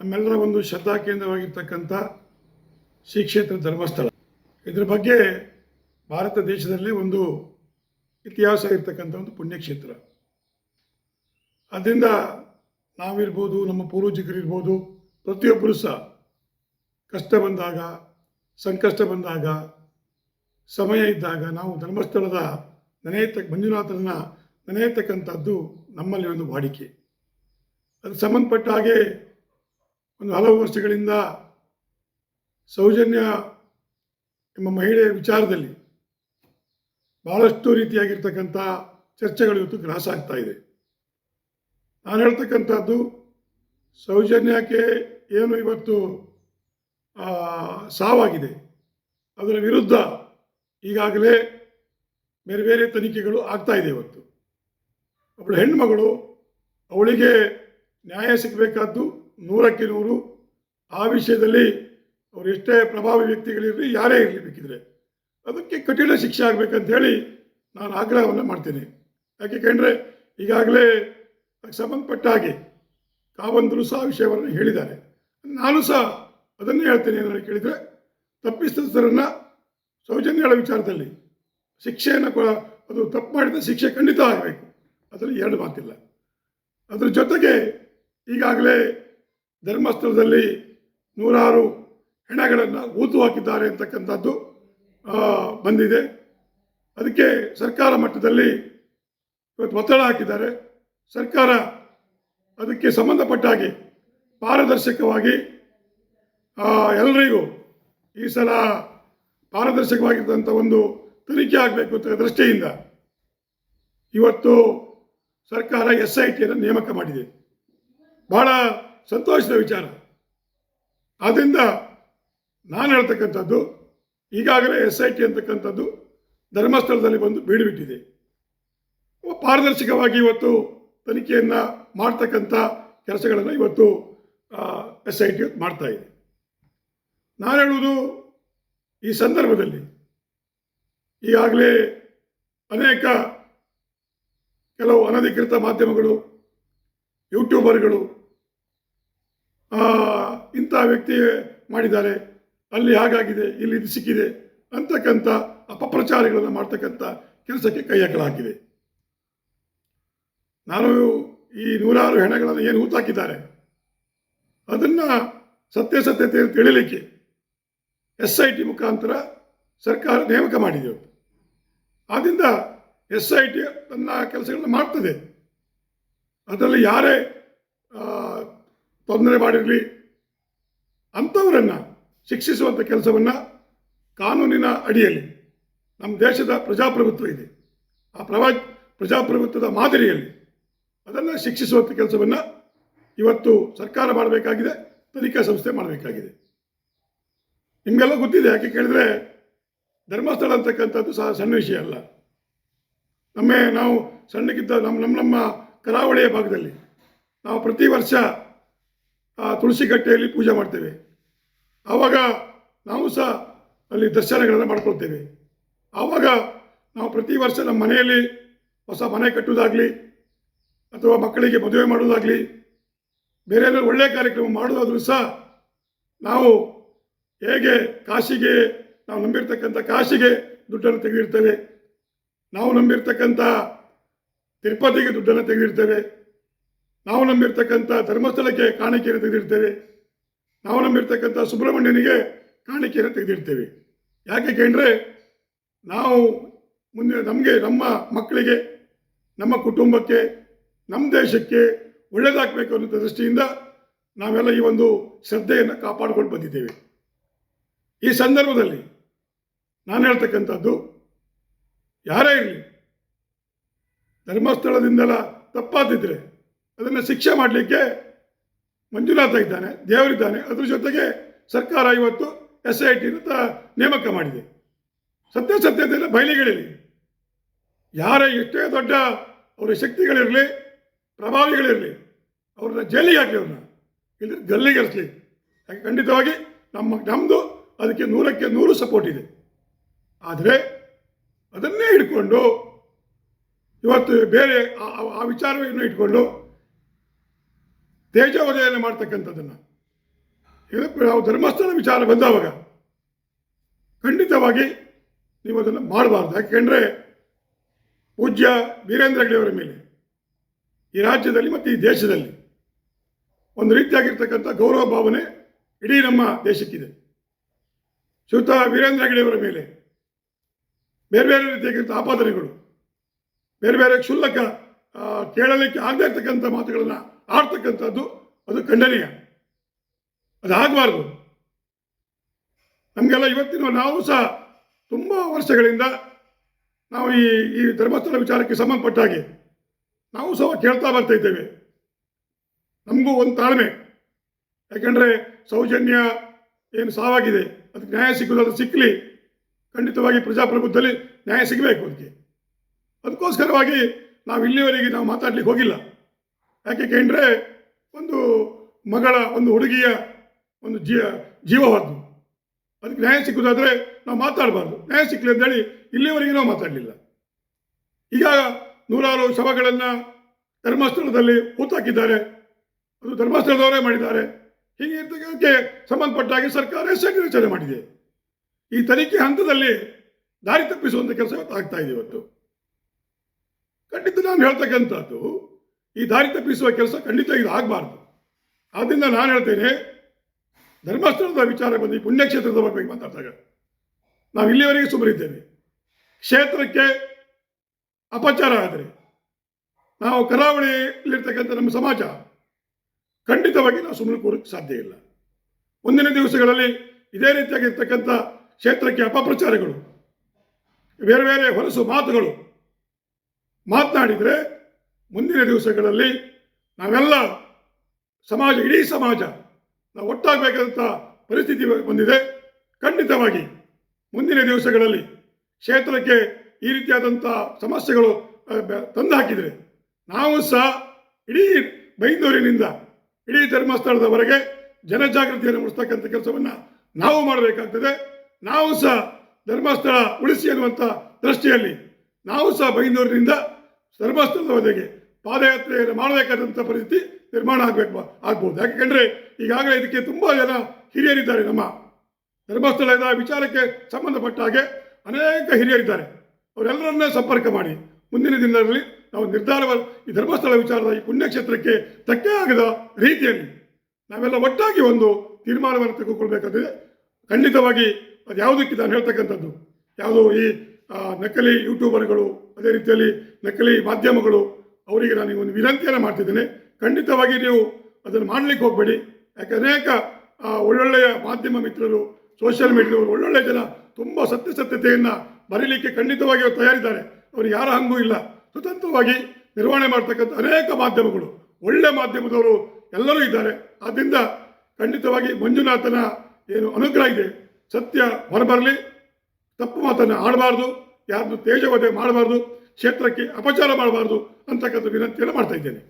ನಮ್ಮೆಲ್ಲರ ಒಂದು ಶ್ರದ್ಧಾ ಕೇಂದ್ರವಾಗಿರ್ತಕ್ಕಂಥ ಶ್ರೀ ಕ್ಷೇತ್ರ ಧರ್ಮಸ್ಥಳ. ಇದರ ಬಗ್ಗೆ ಭಾರತ ದೇಶದಲ್ಲಿ ಒಂದು ಇತಿಹಾಸ ಇರ್ತಕ್ಕಂಥ ಒಂದು ಪುಣ್ಯಕ್ಷೇತ್ರ. ಅದರಿಂದ ನಾವಿರ್ಬೋದು, ನಮ್ಮ ಪೂರ್ವಜಕರಿರ್ಬೋದು ಪ್ರತಿಯೊಬ್ಬರು ಸಹ ಕಷ್ಟ ಬಂದಾಗ, ಸಂಕಷ್ಟ ಬಂದಾಗ, ಸಮಯ ಇದ್ದಾಗ ನಾವು ಧರ್ಮಸ್ಥಳದ ನೆನೆಯತ, ಮಂಜುನಾಥರನ್ನ ನೆನೆಯತಕ್ಕಂಥದ್ದು ನಮ್ಮಲ್ಲಿ ಒಂದು ವಾಡಿಕೆ. ಅದಕ್ಕೆ ಸಂಬಂಧಪಟ್ಟ ಹಾಗೆ ಒಂದು ಹಲವು ವರ್ಷಗಳಿಂದ ಸೌಜನ್ಯ ಎಂಬ ಮಹಿಳೆಯ ವಿಚಾರದಲ್ಲಿ ಬಹಳಷ್ಟು ರೀತಿಯಾಗಿರ್ತಕ್ಕಂಥ ಚರ್ಚೆಗಳು ಇವತ್ತು ಗ್ರಾಸ ಆಗ್ತಾ ಇದೆ. ನಾನು ಹೇಳ್ತಕ್ಕಂಥದ್ದು ಸೌಜನ್ಯಕ್ಕೆ ಏನು ಇವತ್ತು ಸಾವಾಗಿದೆ ಅದರ ವಿರುದ್ಧ ಈಗಾಗಲೇ ಬೇರೆ ಬೇರೆ ತನಿಖೆಗಳು ಆಗ್ತಾ ಇದೆ ಇವತ್ತು. ಅವಳು ಹೆಣ್ಮಗಳು ಅವಳಿಗೆ ನ್ಯಾಯ ಸಿಗಬೇಕಾದ್ದು ನೂರಕ್ಕೆ ನೂರು ಆ ವಿಷಯದಲ್ಲಿ ಅವರು ಎಷ್ಟೇ ಪ್ರಭಾವಿ ವ್ಯಕ್ತಿಗಳಿರಲಿ, ಯಾರೇ ಇರಲಿ ಬೇಕಿದ್ರೆ. ಅದಕ್ಕೆ ಕಠಿಣ ಶಿಕ್ಷೆ ಆಗಬೇಕಂತ ಹೇಳಿ ನಾನು ಆಗ್ರಹವನ್ನು ಮಾಡ್ತೇನೆ. ಯಾಕೆ ಕಂಡ್ರೆ ಈಗಾಗಲೇ ಅದಕ್ಕೆ ಸಂಬಂಧಪಟ್ಟ ಹಾಗೆ ಕಾವಂದರು ಸಹ ವಿಷಯವನ್ನು ಹೇಳಿದ್ದಾರೆ. ನಾನು ಸಹ ಅದನ್ನೇ ಹೇಳ್ತೇನೆ ಏನಾದ್ರು ಕೇಳಿದರೆ ತಪ್ಪಿತಸ್ಥರನ್ನು ಸೌಜನ್ಯಗಳ ವಿಚಾರದಲ್ಲಿ ಶಿಕ್ಷೆಯನ್ನು ಕೂಡ ಅದು ತಪ್ಪು ಮಾಡಿದ ಶಿಕ್ಷೆ ಖಂಡಿತ ಆಗಬೇಕು. ಅದರಲ್ಲಿ ಎರಡು ಮಾತಿಲ್ಲ. ಅದರ ಜೊತೆಗೆ ಈಗಾಗಲೇ ಧರ್ಮಸ್ಥಳದಲ್ಲಿ ನೂರಾರು ಹೆಣಗಳನ್ನು ಊತು ಹಾಕಿದ್ದಾರೆ ಅಂತಕ್ಕಂಥದ್ದು ಬಂದಿದೆ. ಅದಕ್ಕೆ ಸರ್ಕಾರ ಮಟ್ಟದಲ್ಲಿ ಇವತ್ತು ಒತ್ತಡ ಹಾಕಿದ್ದಾರೆ. ಸರ್ಕಾರ ಅದಕ್ಕೆ ಸಂಬಂಧಪಟ್ಟ ಹಾಗೆ ಪಾರದರ್ಶಕವಾಗಿ ಎಲ್ಲರಿಗೂ ಈ ಸಲ ಪಾರದರ್ಶಕವಾಗಿದ್ದಂಥ ಒಂದು ತನಿಖೆ ಆಗಬೇಕು ಅಂತ ದೃಷ್ಟಿಯಿಂದ ಇವತ್ತು ಸರ್ಕಾರ ಎಸ್ ಐ ಟಿಯನ್ನು ನೇಮಕ ಮಾಡಿದೆ. ಬಹಳ ಸಂತೋಷದ ವಿಚಾರ. ಆದ್ದರಿಂದ ನಾನು ಹೇಳ್ತಕ್ಕಂಥದ್ದು, ಈಗಾಗಲೇ ಎಸ್ ಐ ಟಿ ಅಂತಕ್ಕಂಥದ್ದು ಧರ್ಮಸ್ಥಳದಲ್ಲಿ ಬಂದು ಬೀಡುಬಿಟ್ಟಿದೆ ಪಾರದರ್ಶಕವಾಗಿ ಇವತ್ತು ತನಿಖೆಯನ್ನು ಮಾಡ್ತಕ್ಕಂಥ ಕೆಲಸಗಳನ್ನು ಇವತ್ತು ಎಸ್ ಐ ಟಿ ಮಾಡ್ತಾ ಇದೆ. ನಾನು ಹೇಳುವುದು ಈ ಸಂದರ್ಭದಲ್ಲಿ ಈಗಾಗಲೇ ಅನೇಕ ಕೆಲವು ಅನಧಿಕೃತ ಮಾಧ್ಯಮಗಳು, ಯೂಟ್ಯೂಬರ್ಗಳು ಇಂಥ ವ್ಯಕ್ತಿ ಮಾಡಿದ್ದಾರೆ. ಅಲ್ಲಿ ಹಾಗಾಗಿದೆ, ಇಲ್ಲಿ ಇದು ಸಿಕ್ಕಿದೆ ಅಂತಕ್ಕಂಥ ಅಪಪ್ರಚಾರಗಳನ್ನು ಮಾಡ್ತಕ್ಕಂಥ ಕೆಲಸಕ್ಕೆ ಕೈ ಹಾಕಲಾಗಿದೆ. ನಾನು ಈ ನೂರಾರು ಹೆಣಗಳನ್ನು ಏನು ಹೂತಾಕಿದ್ದಾರೆ? ಅದನ್ನು ಸತ್ಯಾಸತ್ಯತೆ ತಿಳಿಲಿಕ್ಕೆ ಎಸ್ ಐ ಟಿ ಮುಖಾಂತರ ಸರ್ಕಾರ ನೇಮಕ ಮಾಡಿದೆವು ಆದ್ದರಿಂದ ಎಸ್ ಐ ಟಿ ತನ್ನ ಕೆಲಸಗಳನ್ನು ಮಾಡ್ತದೆ. ಅದರಲ್ಲಿ ಯಾರೇ ತೊಂದರೆ ಮಾಡಿರಲಿ ಅಂಥವರನ್ನು ಶಿಕ್ಷಿಸುವಂಥ ಕೆಲಸವನ್ನು ಕಾನೂನಿನ ಅಡಿಯಲ್ಲಿ ನಮ್ಮ ದೇಶದ ಪ್ರಜಾಪ್ರಭುತ್ವ ಇದೆ. ಆ ಪ್ರವಾ, ಪ್ರಜಾಪ್ರಭುತ್ವದ ಮಾದರಿಯಲ್ಲಿ ಅದನ್ನು ಶಿಕ್ಷಿಸುವಂಥ ಕೆಲಸವನ್ನು ಇವತ್ತು ಸರ್ಕಾರ ಮಾಡಬೇಕಾಗಿದೆ, ತನಿಖಾ ಸಂಸ್ಥೆ ಮಾಡಬೇಕಾಗಿದೆ. ನಿಮಗೆಲ್ಲ ಗೊತ್ತಿದೆ, ಯಾಕೆ ಕೇಳಿದ್ರೆ ಧರ್ಮಸ್ಥಳ ಅಂತಕ್ಕಂಥದ್ದು ಸಹ ಸಣ್ಣ ವಿಷಯ ಅಲ್ಲ. ನಮ್ಮೇ ನಾವು ಸಣ್ಣಕ್ಕಿದ್ದ ನಮ್ಮ ನಮ್ಮ ನಮ್ಮ ಕರಾವಳಿಯ ಭಾಗದಲ್ಲಿ ನಾವು ಪ್ರತಿ ವರ್ಷ ಆ ತುಳಸಿ ಕಟ್ಟೆಯಲ್ಲಿ ಪೂಜೆ ಮಾಡ್ತೇವೆ. ಆವಾಗ ನಾವು ಸಹ ಅಲ್ಲಿ ದರ್ಶನಗಳನ್ನು ಮಾಡ್ಕೊಳ್ತೇವೆ. ಆವಾಗ ನಾವು ಪ್ರತಿ ವರ್ಷ ನಮ್ಮ ಮನೆಯಲ್ಲಿ ಹೊಸ ಮನೆ ಕಟ್ಟುವುದಾಗಲಿ ಅಥವಾ ಮಕ್ಕಳಿಗೆ ಮದುವೆ ಮಾಡುವುದಾಗಲಿ ಬೇರೆ ಒಳ್ಳೆಯ ಕಾರ್ಯಕ್ರಮ ಮಾಡೋದಾದರೂ ಸಹ ನಾವು ಹೇಗೆ ಕಾಶಿಗೆ ನಾವು ನಂಬಿರ್ತಕ್ಕಂಥ ಕಾಶಿಗೆ ದುಡ್ಡನ್ನು ತೆಗೆದಿರ್ತೇವೆ. ನಾವು ನಂಬಿರ್ತಕ್ಕಂಥ ತಿರುಪತಿಗೆ ದುಡ್ಡನ್ನು ತೆಗೆದಿರ್ತೇವೆ. ನಾವು ನಂಬಿರ್ತಕ್ಕಂಥ ಧರ್ಮಸ್ಥಳಕ್ಕೆ ಕಾಣಿಕೆಯನ್ನು ತೆಗೆದಿರ್ತೇವೆ ನಾವು ನಂಬಿರ್ತಕ್ಕಂಥ ಸುಬ್ರಹ್ಮಣ್ಯನಿಗೆ ಕಾಣಿಕೆಯನ್ನು ತೆಗೆದಿರ್ತೇವೆ ಯಾಕೆ ಕೇಂದ್ರೆ ನಾವು ಮುಂದೆ ನಮಗೆ ನಮ್ಮ ಮಕ್ಕಳಿಗೆ, ನಮ್ಮ ಕುಟುಂಬಕ್ಕೆ, ನಮ್ಮ ದೇಶಕ್ಕೆ ಒಳ್ಳೆಯದಾಗಬೇಕು ಅನ್ನೋ ದೃಷ್ಟಿಯಿಂದ ನಾವೆಲ್ಲ ಈ ಒಂದು ಶ್ರದ್ಧೆಯನ್ನು ಕಾಪಾಡಿಕೊಂಡು ಬಂದಿದ್ದೇವೆ. ಈ ಸಂದರ್ಭದಲ್ಲಿ ನಾನು ಹೇಳ್ತಕ್ಕಂಥದ್ದು, ಯಾರೇ ಇರಲಿ ಧರ್ಮಸ್ಥಳದಿಂದಲ ತಪ್ಪಾದಿದ್ರೆ ಅದನ್ನು ಶಿಕ್ಷೆ ಮಾಡಲಿಕ್ಕೆ ಮಂಜುನಾಥ ಇದ್ದಾನೆ ದೇವರಿದ್ದಾನೆ ಅದ್ರ ಜೊತೆಗೆ ಸರ್ಕಾರ ಇವತ್ತು ಎಸ್ ಐ ಟಿನ ನೇಮಕ ಮಾಡಿದೆ. ಸತ್ಯಾಸತ್ಯತೆಲ್ಲ ಬಯಲಿಗಳಿರಲಿ ಯಾರೇ ಎಷ್ಟೇ ದೊಡ್ಡ ಅವರ ಶಕ್ತಿಗಳಿರಲಿ, ಪ್ರಭಾವಿಗಳಿರಲಿ, ಅವ್ರನ್ನ ಜೈಲಿಗೆ ಹಾಕಲಿ ಅವ್ರನ್ನ. ಇಲ್ಲಿ ಗಲ್ಲಿಗರಿಸಲಿ ಯಾಕೆ? ಖಂಡಿತವಾಗಿ ನಮ್ಮ ನಮ್ಮದು ಅದಕ್ಕೆ ನೂರಕ್ಕೆ ನೂರು ಸಪೋರ್ಟ್ ಇದೆ. ಆದರೆ ಅದನ್ನೇ ಹಿಡ್ಕೊಂಡು ಇವತ್ತು ಬೇರೆ ಆ ವಿಚಾರವನ್ನು ಇಟ್ಕೊಂಡು ತೇಜೋದಯನ ಮಾಡ್ತಕ್ಕಂಥದ್ದನ್ನು. ಇದಕ್ಕೆ ನಾವು ಧರ್ಮಸ್ಥಳ ವಿಚಾರ ಬಂದಾವಾಗ ಖಂಡಿತವಾಗಿ ನೀವು ಅದನ್ನು ಮಾಡಬಾರ್ದು. ಯಾಕೆಂದರೆ ಪೂಜ್ಯ ವೀರೇಂದ್ರ ಹೆಗ್ಡೆಯವರ ಮೇಲೆ ಈ ರಾಜ್ಯದಲ್ಲಿ ಮತ್ತು ಈ ದೇಶದಲ್ಲಿ ಒಂದು ರೀತಿಯಾಗಿರ್ತಕ್ಕಂಥ ಗೌರವ ಭಾವನೆ ಇಡೀ ನಮ್ಮ ದೇಶಕ್ಕಿದೆ. ಶ್ರೀಯುತ ವೀರೇಂದ್ರ ಹೆಗ್ಡೆಯವರ ಮೇಲೆ ಬೇರೆ ಬೇರೆ ರೀತಿಯಾಗಿರ್ತ ಆಪಾದನೆಗಳು, ಬೇರೆ ಬೇರೆ ಕ್ಷುಲ್ಲಕ ಕೇಳಲಿಕ್ಕೆ ಆಗದೇ ಇರ್ತಕ್ಕಂಥ ಮಾತುಗಳನ್ನು ಆಡ್ತಕ್ಕಂಥದ್ದು ಅದು ಖಂಡನೀಯ. ಅದು ಆಗಬಾರ್ದು ನಮಗೆಲ್ಲ ಇವತ್ತಿನ ನಾವು ಸಹ ತುಂಬ ವರ್ಷಗಳಿಂದ ನಾವು ಈ ಈ ಧರ್ಮಸ್ಥಳ ವಿಚಾರಕ್ಕೆ ಸಂಬಂಧಪಟ್ಟ ಹಾಗೆ ನಾವು ಸಹ ಕೇಳ್ತಾ ಬರ್ತಾ ಇದ್ದೇವೆ. ನಮಗೂ ಒಂದು ತಾಳ್ಮೆ. ಯಾಕೆಂದರೆ ಸೌಜನ್ಯ ಏನು ಸಾವಾಗಿದೆ, ಅದಕ್ಕೆ ನ್ಯಾಯ ಸಿಗೋದು ಅದು ಸಿಕ್ಕಲಿ ಖಂಡಿತವಾಗಿ ಪ್ರಜಾಪ್ರಭುತ್ವದಲ್ಲಿ ನ್ಯಾಯ ಸಿಗಬೇಕು ಅದಕ್ಕೆ. ಅದಕ್ಕೋಸ್ಕರವಾಗಿ ನಾವು ಇಲ್ಲಿವರೆಗೆ ನಾವು ಮಾತಾಡ್ಲಿಕ್ಕೆ ಹೋಗಿಲ್ಲ. ಯಾಕೆ ಕೇಂದ್ರೆ ಒಂದು ಮಗಳ, ಒಂದು ಹುಡುಗಿಯ ಒಂದು ಜೀವ ಜೀವವಾದ್ದು ಅದಕ್ಕೆ ನ್ಯಾಯ ಸಿಕ್ಕುದಾದ್ರೆ ನಾವು ಮಾತಾಡಬಾರ್ದು. ನ್ಯಾಯ ಸಿಕ್ಕಲಿ ಅಂತೇಳಿ ಇಲ್ಲಿವರೆಗೆ ನಾವು ಮಾತಾಡಲಿಲ್ಲ. ಈಗ ನೂರಾರು ಶವಗಳನ್ನು ಧರ್ಮಸ್ಥಳದಲ್ಲಿ ಹೂತಾಕಿದ್ದಾರೆ ಅದು ಧರ್ಮಸ್ಥಳದವರೇ ಮಾಡಿದ್ದಾರೆ. ಹೀಗೆ ಇರ್ತಕ್ಕಂಥಕ್ಕೆ ಸಂಬಂಧಪಟ್ಟ ಹಾಗೆ ಸರ್ಕಾರ ರಚನೆ ಮಾಡಿದೆ. ಈ ತನಿಖೆ ಹಂತದಲ್ಲಿ ದಾರಿ ತಪ್ಪಿಸುವಂಥ ಕೆಲಸ ಆಗ್ತಾ ಇದೆ ಇವತ್ತು. ಖಂಡಿತ ನಾನು ಹೇಳ್ತಕ್ಕಂಥದ್ದು ಈ ದಾರಿ ತಪ್ಪಿಸುವ ಕೆಲಸ ಖಂಡಿತ ಇದು ಆಗಬಾರ್ದು. ಆದ್ದರಿಂದ ನಾನು ಹೇಳ್ತೇನೆ, ಧರ್ಮಸ್ಥಳದ ವಿಚಾರ ಬಂದು ಈ ಪುಣ್ಯಕ್ಷೇತ್ರದ ಬಗ್ಗೆ ಮಾತಾಡ್ತಾಗ ನಾವು ಇಲ್ಲಿವರೆಗೆ ಸುಮರಿದ್ದೇವೆ ಕ್ಷೇತ್ರಕ್ಕೆ ಅಪಚಾರ ಆದರೆ, ನಾವು ಕರಾವಳಿಯಲ್ಲಿರ್ತಕ್ಕಂಥ ನಮ್ಮ ಸಮಾಜ ಖಂಡಿತವಾಗಿ ನಾವು ಸುಮ್ಮನೆ ಕೂರಕ್ಕೆ ಸಾಧ್ಯ ಇಲ್ಲ. ಮುಂದಿನ ದಿವಸಗಳಲ್ಲಿ ಇದೇ ರೀತಿಯಾಗಿರ್ತಕ್ಕಂಥ ಕ್ಷೇತ್ರಕ್ಕೆ ಅಪಪ್ರಚಾರಗಳು, ಬೇರೆ ಬೇರೆ ಹೊಲಸು ಮಾತುಗಳು ಮಾತನಾಡಿದರೆ ಮುಂದಿನ ದಿವಸಗಳಲ್ಲಿ ನಾವೆಲ್ಲ ಸಮಾಜ, ಇಡೀ ಸಮಾಜ ನಾವು ಒಟ್ಟಾಗಬೇಕಾದಂಥ ಪರಿಸ್ಥಿತಿ ಬಂದಿದೆ. ಖಂಡಿತವಾಗಿ ಮುಂದಿನ ದಿವಸಗಳಲ್ಲಿ ಕ್ಷೇತ್ರಕ್ಕೆ ಈ ರೀತಿಯಾದಂಥ ಸಮಸ್ಯೆಗಳು ತಂದು ಹಾಕಿದರೆ ನಾವು ಸಹ ಇಡೀ ಬೈಂದೂರಿನಿಂದ ಇಡೀ ಧರ್ಮಸ್ಥಳದವರೆಗೆ ಜನಜಾಗೃತಿಯನ್ನು ಮೂಡಿಸ್ತಕ್ಕಂಥ ಕೆಲಸವನ್ನು ನಾವು ಮಾಡಬೇಕಾಗ್ತದೆ. ನಾವು ಸಹ ಧರ್ಮಸ್ಥಳ ಉಳಿಸಿ ಅನ್ನುವಂಥ ದೃಷ್ಟಿಯಲ್ಲಿ ನಾವು ಸಹ ಬೈಂದೂರಿನಿಂದ ಧರ್ಮಸ್ಥಳದವರೆಗೆ ಪಾದಯಾತ್ರೆಯನ್ನು ಮಾಡಬೇಕಾದಂಥ ಪರಿಸ್ಥಿತಿ ನಿರ್ಮಾಣ ಆಗಬೇಕು, ಆಗ್ಬೋದು. ಯಾಕೆಂದರೆ ಈಗಾಗಲೇ ಇದಕ್ಕೆ ತುಂಬ ಜನ ಹಿರಿಯರಿದ್ದಾರೆ ನಮ್ಮ ಧರ್ಮಸ್ಥಳದ ವಿಚಾರಕ್ಕೆ ಸಂಬಂಧಪಟ್ಟ ಹಾಗೆ ಅನೇಕ ಹಿರಿಯರಿದ್ದಾರೆ. ಅವರೆಲ್ಲರನ್ನೇ ಸಂಪರ್ಕ ಮಾಡಿ, ಮುಂದಿನ ದಿನಗಳಲ್ಲಿ ನಾವು ನಿರ್ಧಾರ ಈ ಧರ್ಮಸ್ಥಳ ವಿಚಾರದ ಈ ಪುಣ್ಯಕ್ಷೇತ್ರಕ್ಕೆ ಧಕ್ಕೆ ಆಗದ ರೀತಿಯಲ್ಲಿ ನಾವೆಲ್ಲ ಒಟ್ಟಾಗಿ ಒಂದು ತೀರ್ಮಾನವನ್ನು ತೆಗೆದುಕೊಳ್ಬೇಕಾದ್ರೆ ಖಂಡಿತವಾಗಿ ಅದು ಯಾವುದಕ್ಕೆ ನಾನು ಹೇಳ್ತಕ್ಕಂಥದ್ದು, ಯಾವುದು ಈ ನಕಲಿ ಯೂಟ್ಯೂಬರ್ಗಳು, ಅದೇ ರೀತಿಯಲ್ಲಿ ನಕಲಿ ಮಾಧ್ಯಮಗಳು ಅವರಿಗೆ ನಾನು ಒಂದು ವಿನಂತಿಯನ್ನು ಮಾಡ್ತಿದ್ದೇನೆ. ಖಂಡಿತವಾಗಿ ನೀವು ಅದನ್ನು ಮಾಡಲಿಕ್ಕೆ ಹೋಗಬೇಡಿ. ಯಾಕೆ ಅನೇಕ ಒಳ್ಳೊಳ್ಳೆಯ ಮಾಧ್ಯಮ ಮಿತ್ರರು ಸೋಷಿಯಲ್ ಮೀಡಿಯಾದವರು ಒಳ್ಳೊಳ್ಳೆ ಜನ ತುಂಬ ಸತ್ಯಸತ್ಯತೆಯನ್ನು ಬರೀಲಿಕ್ಕೆ ಖಂಡಿತವಾಗಿ ಅವರು ತಯಾರಿದ್ದಾರೆ. ಅವರು ಯಾರ ಹಂಗೂ ಇಲ್ಲ. ಸ್ವತಂತ್ರವಾಗಿ ನಿರ್ವಹಣೆ ಮಾಡ್ತಕ್ಕಂಥ ಅನೇಕ ಮಾಧ್ಯಮಗಳು, ಒಳ್ಳೆ ಮಾಧ್ಯಮದವರು ಎಲ್ಲರೂ ಇದ್ದಾರೆ. ಆದ್ದರಿಂದ ಖಂಡಿತವಾಗಿ ಮಂಜುನಾಥನ ಏನು ಅನುಗ್ರಹ ಇದೆ. ಸತ್ಯ ಹೊರಬರಲಿ. ತಪ್ಪು ಮಾತನ್ನು ಆಡಬಾರ್ದು. ಯಾರನ್ನು ತೇಜವಧೆ ಮಾಡಬಾರ್ದು. ಕ್ಷೇತ್ರಕ್ಕೆ ಅಪಚಾರ ಮಾಡಬಾರ್ದು ಅಂತಕ್ಕಂಥ ವಿನಂತಿಯನ್ನು ಮಾಡ್ತಾ ಇದ್ದೇನೆ.